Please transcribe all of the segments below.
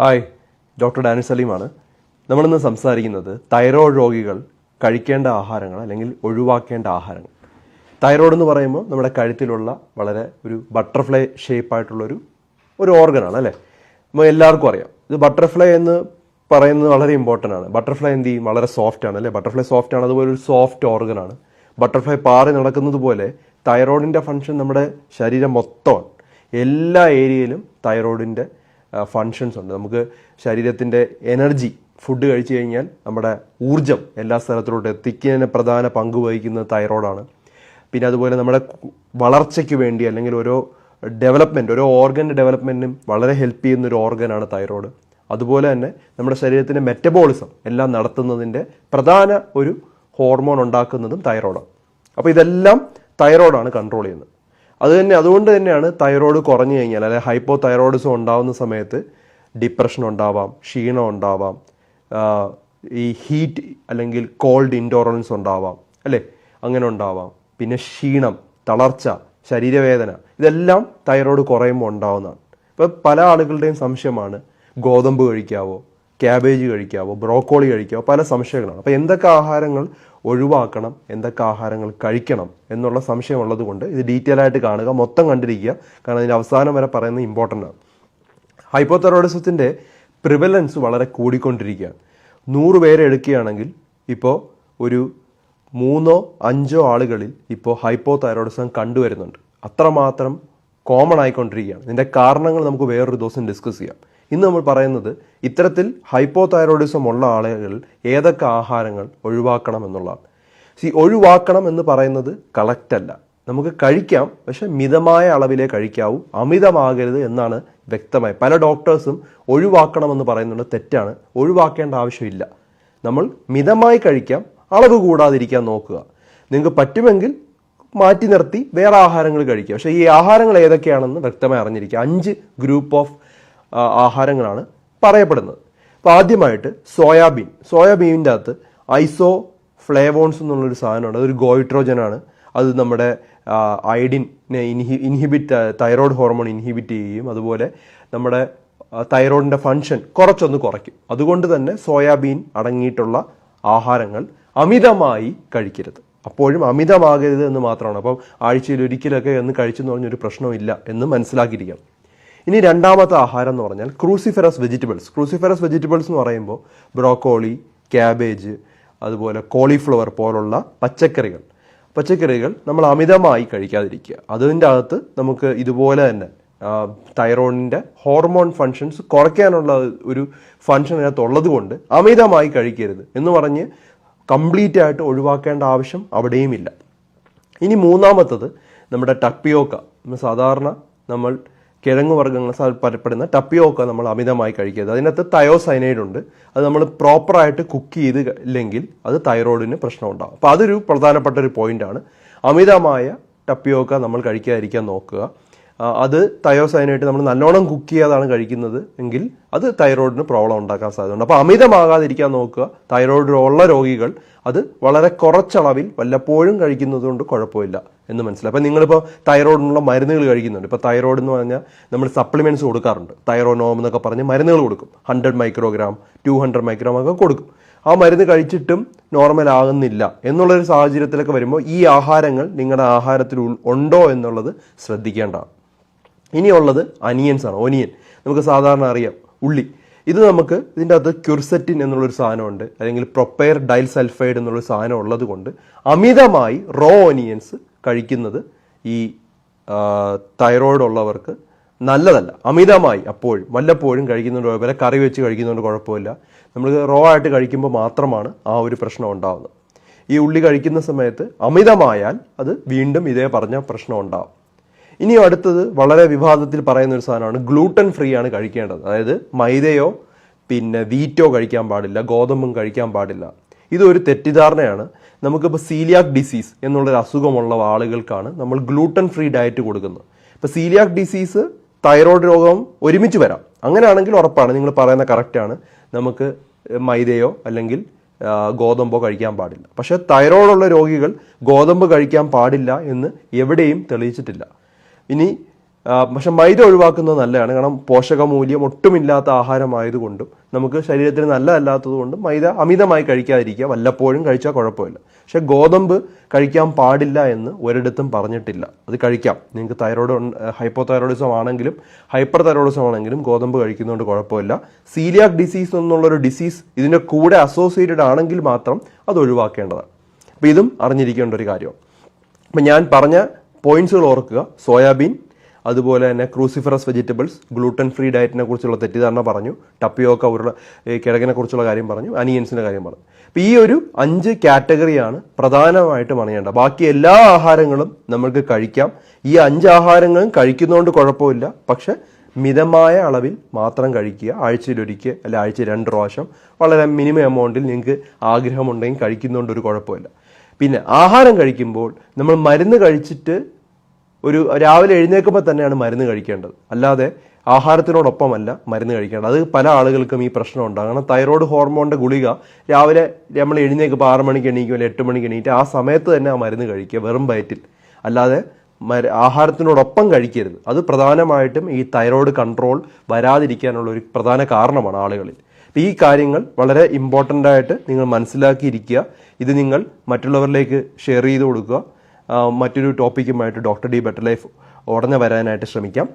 Hi doctor Dani സലീമാണ് നമ്മളിന്ന് സംസാരിക്കുന്നത് thyroid രോഗികൾ കഴിക്കേണ്ട ആഹാരങ്ങൾ അല്ലെങ്കിൽ ഒഴിവാക്കേണ്ട ആഹാരങ്ങൾ. തൈറോയ്ഡ് എന്ന് പറയുമ്പോൾ നമ്മുടെ കഴുത്തിലുള്ള വളരെ ഒരു ബട്ടർഫ്ലൈ ഷേപ്പായിട്ടുള്ളൊരു ഒരു ഓർഗനാണ് അല്ലേ? നമ്മൾ എല്ലാവർക്കും അറിയാം. ഇത് ബട്ടർഫ്ലൈ എന്ന് പറയുന്നത് വളരെ ഇമ്പോർട്ടന്റ് ആണ്. ബട്ടർഫ്ലൈ എന്ത് ചെയ്യും? വളരെ സോഫ്റ്റ് ആണ് അല്ലേ? ബട്ടർഫ്ലൈ സോഫ്റ്റ് ആണ് അതുപോലെ ഒരു സോഫ്റ്റ് ഓർഗനാണ് ബട്ടർഫ്ലൈ പാറി നടക്കുന്നത് പോലെ തൈറോയിഡിന്റെ ഫങ്ഷൻ നമ്മുടെ ശരീരം മൊത്തമാണ്. എല്ലാ ഏരിയയിലും തൈറോയിഡിന്റെ ഫങ്ഷൻസ് ഉണ്ട്. നമുക്ക് ശരീരത്തിന്റെ എനർജി ഫുഡ് കഴിച്ചു കഴിഞ്ഞാൽ നമ്മുടെ ഊർജം എല്ലാ സ്ഥലത്തിലോട്ട് എത്തിക്കുന്നതിന് പ്രധാന പങ്ക് വഹിക്കുന്നത് തൈറോയിഡാണ് പിന്നെ അതുപോലെ നമ്മുടെ വളർച്ചയ്ക്ക് വേണ്ടി അല്ലെങ്കിൽ ഓരോ ഡെവലപ്മെന്റ് ഓരോ ഓർഗന്റെ ഡെവലപ്മെന്റിനും വളരെ ഹെൽപ്പ് ചെയ്യുന്ന ഒരു ഓർഗനാണ് തൈറോയ്ഡ് അതുപോലെ തന്നെ നമ്മുടെ ശരീരത്തിന്റെ മെറ്റബോളിസം എല്ലാം നടത്തുന്നതിന്റെ പ്രധാന ഒരു ഹോർമോൺ ഉണ്ടാക്കുന്നതും തൈറോയ്ഡാണ് അപ്പോൾ ഇതെല്ലാം തൈറോയ്ഡാണ് കൺട്രോൾ ചെയ്യുന്നത്. അത് തന്നെ അതുകൊണ്ട് തന്നെയാണ് തൈറോയ്ഡ് കുറഞ്ഞു കഴിഞ്ഞാൽ അല്ലെങ്കിൽ ഹൈപ്പോ തൈറോയിഡിസം ഉണ്ടാവുന്ന സമയത്ത് ഡിപ്രഷൻ ഉണ്ടാവാം ക്ഷീണം ഉണ്ടാവാം ഈ ഹീറ്റ് അല്ലെങ്കിൽ കോൾഡ് ഇൻഡോറൻസ് ഉണ്ടാവാം അല്ലേ അങ്ങനെ ഉണ്ടാവാം. പിന്നെ ക്ഷീണം തളർച്ച ശരീരവേദന ഇതെല്ലാം തൈറോയ്ഡ് കുറയുമ്പോൾ ഉണ്ടാവുന്നതാണ്. ഇപ്പോൾ പല ആളുകളുടെയും സംശയമാണ് ഗോതമ്പ് കഴിക്കാവോ? ക്യാബേജ് കഴിക്കാവോ ബ്രോക്കോളി കഴിക്കാവോ പല സംശയങ്ങളാണ്. അപ്പോൾ എന്തൊക്കെ ആഹാരങ്ങൾ ഒഴിവാക്കണം എന്തൊക്കെ ആഹാരങ്ങൾ കഴിക്കണം എന്നുള്ള സംശയമുള്ളത് കൊണ്ട് ഇത് ഡീറ്റെയിൽ ആയിട്ട് കാണുക മൊത്തം കണ്ടിരിക്കുക. കാരണം ഇതിന്റെ അവസാനം വരെ പറയുന്നത് ഇമ്പോർട്ടന്റ് ആണ്. ഹൈപ്പോതെറോയിഡിസത്തിന്റെ പ്രിവലൻസ് വളരെ കൂടിക്കൊണ്ടിരിക്കുകയാണ്. നൂറ് പേരെ എടുക്കുകയാണെങ്കിൽ ഇപ്പോൾ ഒരു മൂന്നോ അഞ്ചോ ആളുകളിൽ ഇപ്പോൾ ഹൈപ്പോ തൈറോയിഡിസം കണ്ടുവരുന്നുണ്ട്. അത്രമാത്രം കോമൺ ആയിക്കൊണ്ടിരിക്കുകയാണ്. ഇതിന്റെ കാരണങ്ങൾ നമുക്ക് വേറൊരു ദിവസം ഡിസ്കസ് ചെയ്യാം. ഇന്ന് നമ്മൾ പറയുന്നത് ഇത്തരത്തിൽ ഹൈപ്പോ തൈറോയിഡിസം ഉള്ള ആളുകൾ ഏതൊക്കെ ആഹാരങ്ങൾ ഒഴിവാക്കണം എന്നുള്ളതാണ്. സി ഒഴിവാക്കണം എന്ന് പറയുന്നത് കളക്റ്റല്ല നമുക്ക് കഴിക്കാം പക്ഷെ മിതമായ അളവിലേ കഴിക്കാവൂ അമിതമാകരുത് എന്നാണ് വ്യക്തമായി. പല ഡോക്ടേഴ്സും ഒഴിവാക്കണമെന്ന് പറയുന്നത് തെറ്റാണ്. ഒഴിവാക്കേണ്ട ആവശ്യമില്ല. നമ്മൾ മിതമായി കഴിക്കാം അളവ് കൂടാതിരിക്കാൻ നോക്കുക. നിങ്ങൾക്ക് പറ്റുമെങ്കിൽ മാറ്റി നിർത്തി വേറെ ആഹാരങ്ങൾ കഴിക്കുക. പക്ഷേ ഈ ആഹാരങ്ങൾ ഏതൊക്കെയാണെന്ന് വ്യക്തമായി അറിഞ്ഞിരിക്കുക. അഞ്ച് ഗ്രൂപ്പ് ഓഫ് ആഹാരങ്ങളാണ് പറയപ്പെടുന്നത്. അപ്പോൾ ആദ്യമായിട്ട് സോയാബീൻ. സോയാബീനിന്റെ അകത്ത് ഐസോ ഫ്ലേവോൺസ് എന്നുള്ളൊരു സാധനമുണ്ട്. അതൊരു ഗോയിട്രോജൻ ആണ് അത് നമ്മുടെ അയഡിനെ ഇൻഹി ഇൻഹിബിറ്റ് തൈറോയ്ഡ് ഹോർമോൺ ഇൻഹിബിറ്റ് ചെയ്യുകയും അതുപോലെ നമ്മുടെ തൈറോയിഡിന്റെ ഫങ്ഷൻ കുറച്ചൊന്ന് കുറയ്ക്കും. അതുകൊണ്ട് തന്നെ സോയാബീൻ അടങ്ങിയിട്ടുള്ള ആഹാരങ്ങൾ അമിതമായി കഴിക്കരുത്. അപ്പോഴും അമിതമാകരുത് എന്ന് മാത്രമാണ്. അപ്പം ആഴ്ചയിൽ ഒരിക്കലൊക്കെ എന്ന് കഴിച്ചെന്ന് പറഞ്ഞൊരു പ്രശ്നമില്ല എന്ന് മനസ്സിലാക്കിയിരിക്കണം. ഇനി രണ്ടാമത്തെ ആഹാരം എന്ന് പറഞ്ഞാൽ ക്രൂസിഫെറസ് വെജിറ്റബിൾസ് ക്രൂസിഫെറസ് വെജിറ്റബിൾസ് എന്ന് പറയുമ്പോൾ ബ്രോക്കോളി ക്യാബേജ് അതുപോലെ കോളിഫ്ലവർ പോലുള്ള പച്ചക്കറികൾ. പച്ചക്കറികൾ നമ്മൾ അമിതമായി കഴിക്കാതിരിക്കുക. അതിന്റെ അകത്ത് നമുക്ക് ഇതുപോലെ തന്നെ തൈറോയിഡിന്റെ ഹോർമോൺ ഫങ്ഷൻസ് കുറയ്ക്കാനുള്ള ഒരു ഫങ്ഷൻ അതിനകത്ത് കൊണ്ട് അമിതമായി കഴിക്കരുത് എന്ന് പറഞ്ഞ് കംപ്ലീറ്റ് ആയിട്ട് ഒഴിവാക്കേണ്ട ആവശ്യം അവിടെയുമില്ല. ഇനി മൂന്നാമത്തത് നമ്മുടെ ടപ്പിയോക്ക സാധാരണ നമ്മൾ കിഴങ്ങ് വർഗങ്ങൾ പറയപ്പെടുന്ന ടപ്പിയോക്ക നമ്മൾ അമിതമായി കഴിക്കരുത്. അതിനകത്ത് തയോസൈനൈഡ് ഉണ്ട്. അത് നമ്മൾ പ്രോപ്പറായിട്ട് കുക്ക് ചെയ്ത് ഇല്ലെങ്കിൽ അത് തൈറോയിഡിന് പ്രശ്നം ഉണ്ടാകും അപ്പോൾ അതൊരു പ്രധാനപ്പെട്ട ഒരു പോയിന്റാണ് അമിതമായ ടപ്പിയോക്ക നമ്മൾ കഴിക്കാതിരിക്കാൻ നോക്കുക. അത് തയോസൈനായിട്ട് നമ്മൾ നല്ലോണം കുക്ക് ചെയ്യാതാണ് കഴിക്കുന്നത് എങ്കിൽ അത് തൈറോയിഡിന് പ്രോബ്ലം ഉണ്ടാക്കാൻ സാധ്യതയുണ്ട്. അപ്പോൾ അമിതമാകാതിരിക്കാൻ നോക്കുക. തൈറോയിഡ് ഉള്ള രോഗികൾ അത് വളരെ കുറച്ചളവിൽ വല്ലപ്പോഴും കഴിക്കുന്നത് കൊണ്ട് കുഴപ്പമില്ല. എന്ന് മനസ്സിലായി. അപ്പോൾ നിങ്ങളിപ്പോൾ തൈറോയിഡിനുള്ള മരുന്നുകൾ കഴിക്കുന്നുണ്ട്. ഇപ്പോൾ തൈറോയിഡ് എന്ന് പറഞ്ഞാൽ നമ്മൾ സപ്ലിമെന്റ്സ് കൊടുക്കാറുണ്ട്. തൈറോനോം എന്നൊക്കെ പറഞ്ഞ് മരുന്നുകൾ കൊടുക്കും. Hundred microgram two hundred microgram ഒക്കെ കൊടുക്കും. ആ മരുന്ന് കഴിച്ചിട്ടും നോർമൽ ആകുന്നില്ല എന്നുള്ളൊരു സാഹചര്യത്തിലൊക്കെ വരുമ്പോൾ ഈ ആഹാരങ്ങൾ നിങ്ങളുടെ ആഹാരത്തിൽ ഉണ്ടോ എന്നുള്ളത് ശ്രദ്ധിക്കേണ്ടതാണ്. ഇനിയുള്ളത് അനിയൻസ് ആണ്. ഒനിയൻ. നമുക്ക് സാധാരണ അറിയാം. ഉള്ളി. ഇത് നമുക്ക് ഇതിന്റെ അകത്ത് ക്യുർസെറ്റിൻ എന്നുള്ളൊരു സാധനമുണ്ട്. അല്ലെങ്കിൽ പ്രൊപ്പയർ ഡൈൽ സൾഫൈഡ് എന്നുള്ളൊരു സാധനം ഉള്ളത് കൊണ്ട് അമിതമായി റോ ഒനിയൻസ് കഴിക്കുന്നത് ഈ തൈറോയിഡ് ഉള്ളവർക്ക് നല്ലതല്ല. അമിതമായി അപ്പോഴും വല്ലപ്പോഴും കഴിക്കുന്നതുകൊണ്ട് കുഴപ്പമില്ല കറി വെച്ച് കഴിക്കുന്നതുകൊണ്ട് കുഴപ്പമില്ല. നമ്മൾ റോ ആയിട്ട് കഴിക്കുമ്പോൾ മാത്രമാണ് ആ ഒരു പ്രശ്നം ഉണ്ടാകുന്നത് ഈ ഉള്ളി കഴിക്കുന്ന സമയത്ത് അമിതമായാൽ അത് വീണ്ടും ഇതേ പറഞ്ഞ പ്രശ്നം ഉണ്ടാവും. ഇനി അടുത്തത് വളരെ വിവാദത്തിൽ പറയുന്ന ഒരു സാധനമാണ്. ഗ്ലൂട്ടൻ ഫ്രീ ആണ് കഴിക്കേണ്ടത്. അതായത് മൈദയോ പിന്നെ വീറ്റോ കഴിക്കാൻ പാടില്ല. ഗോതമ്പും കഴിക്കാൻ പാടില്ല. ഇതൊരു തെറ്റിദ്ധാരണയാണ്. നമുക്കിപ്പോൾ സീലിയാക് ഡിസീസ് എന്നുള്ളൊരു അസുഖമുള്ള ആളുകൾക്കാണ് നമ്മൾ ഗ്ലൂട്ടൻ ഫ്രീ ഡയറ്റ് കൊടുക്കുന്നത്. ഇപ്പോൾ സീലിയാക് ഡിസീസ് തൈറോയ്ഡ് രോഗം ഒരുമിച്ച് വരാം. അങ്ങനെയാണെങ്കിൽ ഉറപ്പാണ് നിങ്ങൾ പറയുന്ന കറക്റ്റാണ് നമുക്ക് മൈദയോ അല്ലെങ്കിൽ ഗോതമ്പോ കഴിക്കാൻ പാടില്ല. പക്ഷേ തൈറോയ്ഡുള്ള രോഗികൾ ഗോതമ്പ് കഴിക്കാൻ പാടില്ല എന്ന് എവിടെയും തെളിയിച്ചിട്ടില്ല. ഇനി പക്ഷെ മൈദ ഒഴിവാക്കുന്നത് നല്ലതാണ്. കാരണം പോഷകമൂല്യം ഒട്ടുമില്ലാത്ത ആഹാരമായതുകൊണ്ടും നമുക്ക് ശരീരത്തിന് നല്ലതല്ലാത്തത് കൊണ്ടും മൈദ അമിതമായി കഴിക്കാതിരിക്കുക വല്ലപ്പോഴും കഴിച്ചാൽ കുഴപ്പമില്ല. പക്ഷെ ഗോതമ്പ് കഴിക്കാൻ പാടില്ല എന്ന് ഒരിടത്തും പറഞ്ഞിട്ടില്ല. അത് കഴിക്കാം. നിങ്ങൾക്ക് തൈറോയ്ഡ് ഹൈപ്പോ തൈറോയിഡിസം ആണെങ്കിലും ഹൈപ്പർ തൈറോയിഡിസം ആണെങ്കിലും ഗോതമ്പ് കഴിക്കുന്നതുകൊണ്ട് കുഴപ്പമില്ല. സീലിയാക് ഡിസീസ് എന്നുള്ളൊരു ഡിസീസ് ഇതിന്റെ കൂടെ അസോസിയേറ്റഡ് ആണെങ്കിൽ മാത്രം അത് ഒഴിവാക്കേണ്ടതാണ്. അപ്പോൾ ഇതും അറിഞ്ഞിരിക്കേണ്ട ഒരു കാര്യമാണ്. അപ്പം ഞാൻ പറഞ്ഞ പോയിന്റ്സുകൾ ഓർക്കുക. സോയാബീൻ അതുപോലെ തന്നെ ക്രൂസിഫറസ് വെജിറ്റബിൾസ് ഗ്ലൂട്ടൻ ഫ്രീ ഡയറ്റിനെ കുറിച്ചുള്ള തെറ്റിദ്ധാരണ പറഞ്ഞു. ടപ്പിയോക്ക ഉരുള കിഴങ്ങിനെ കുറിച്ചുള്ള കാര്യം പറഞ്ഞു. അനിയൻസിന്റെ കാര്യം പറഞ്ഞു. അപ്പോൾ ഈ ഒരു അഞ്ച് കാറ്റഗറിയാണ് പ്രധാനമായിട്ട് പറയേണ്ടത് ബാക്കി എല്ലാ ആഹാരങ്ങളും നമ്മൾക്ക് കഴിക്കാം. ഈ അഞ്ച് ആഹാരങ്ങളും കഴിക്കുന്നതുകൊണ്ട് കുഴപ്പമില്ല. പക്ഷെ മിതമായ അളവിൽ മാത്രം കഴിക്കുക. ആഴ്ചയിലൊരിക്കൽ അല്ല ആഴ്ച രണ്ട് പ്രാവശ്യം വളരെ മിനിമം എമൗണ്ടിൽ നിങ്ങൾക്ക് ആഗ്രഹമുണ്ടെങ്കിൽ കഴിക്കുന്നതുകൊണ്ട് ഒരു കുഴപ്പമില്ല. പിന്നെ ആഹാരം കഴിക്കുമ്പോൾ നമ്മൾ മരുന്ന് കഴിച്ചിട്ട് ഒരു രാവിലെ എഴുന്നേൽക്കുമ്പോൾ തന്നെയാണ് മരുന്ന് കഴിക്കേണ്ടത്. അല്ലാതെ ആഹാരത്തിനോടൊപ്പമല്ല മരുന്ന് കഴിക്കേണ്ടത്. അത് പല ആളുകൾക്കും ഈ പ്രശ്നം ഉണ്ടാകും. കാരണം തൈറോയ്ഡ് ഹോർമോണിന്റെ ഗുളിക രാവിലെ നമ്മൾ എഴുന്നേൽക്കുമ്പോൾ ആറ് മണിക്ക് എണീക്കും അല്ലെങ്കിൽ എട്ട് മണിക്ക് എണീറ്റ് ആ സമയത്ത് തന്നെ ആ മരുന്ന് കഴിക്കുക വെറും വയറ്റിൽ. അല്ലാതെ ആഹാരത്തിനോടൊപ്പം കഴിക്കരുത്. അത് പ്രധാനമായിട്ടും ഈ തൈറോയ്ഡ് കൺട്രോൾ വരാതിരിക്കാനുള്ള ഒരു പ്രധാന കാരണമാണ് ആളുകളിൽ. ഈ കാര്യങ്ങൾ വളരെ ഇമ്പോർട്ടന്റ് ആയിട്ട് നിങ്ങൾ മനസ്സിലാക്കിയിരിക്കുക. ഇത് നിങ്ങൾ മറ്റുള്ളവരിലേക്ക് ഷെയർ ചെയ്ത് കൊടുക്കുക. മറ്റൊരു ടോപ്പിക്കുമായിട്ട് ഡോക്ടർ ഡി ബെറ്റർ ലൈഫ് ഉടനെ വരാനായിട്ട് ശ്രമിക്കാം.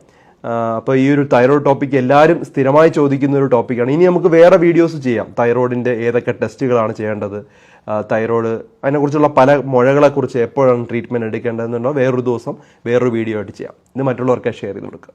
അപ്പോൾ ഈ ഒരു തൈറോയ്ഡ് ടോപ്പിക്ക് എല്ലാവരും സ്ഥിരമായി ചോദിക്കുന്ന ഒരു ടോപ്പിക്കാണ് ഇനി നമുക്ക് വേറെ വീഡിയോസ് ചെയ്യാം. തൈറോയിഡിന്റെ ഏതൊക്കെ ടെസ്റ്റുകളാണ് ചെയ്യേണ്ടത്? തൈറോയ്ഡ് അതിനെക്കുറിച്ചുള്ള പല മുഴകളെക്കുറിച്ച് എപ്പോഴാണ് ട്രീറ്റ്മെന്റ് എടുക്കേണ്ടതെന്നുണ്ടോ വേറൊരു ദിവസം വേറൊരു വീഡിയോ ആയിട്ട് ചെയ്യാം. ഇത് മറ്റുള്ളവർക്ക് ഷെയർ ചെയ്ത് കൊടുക്കുക.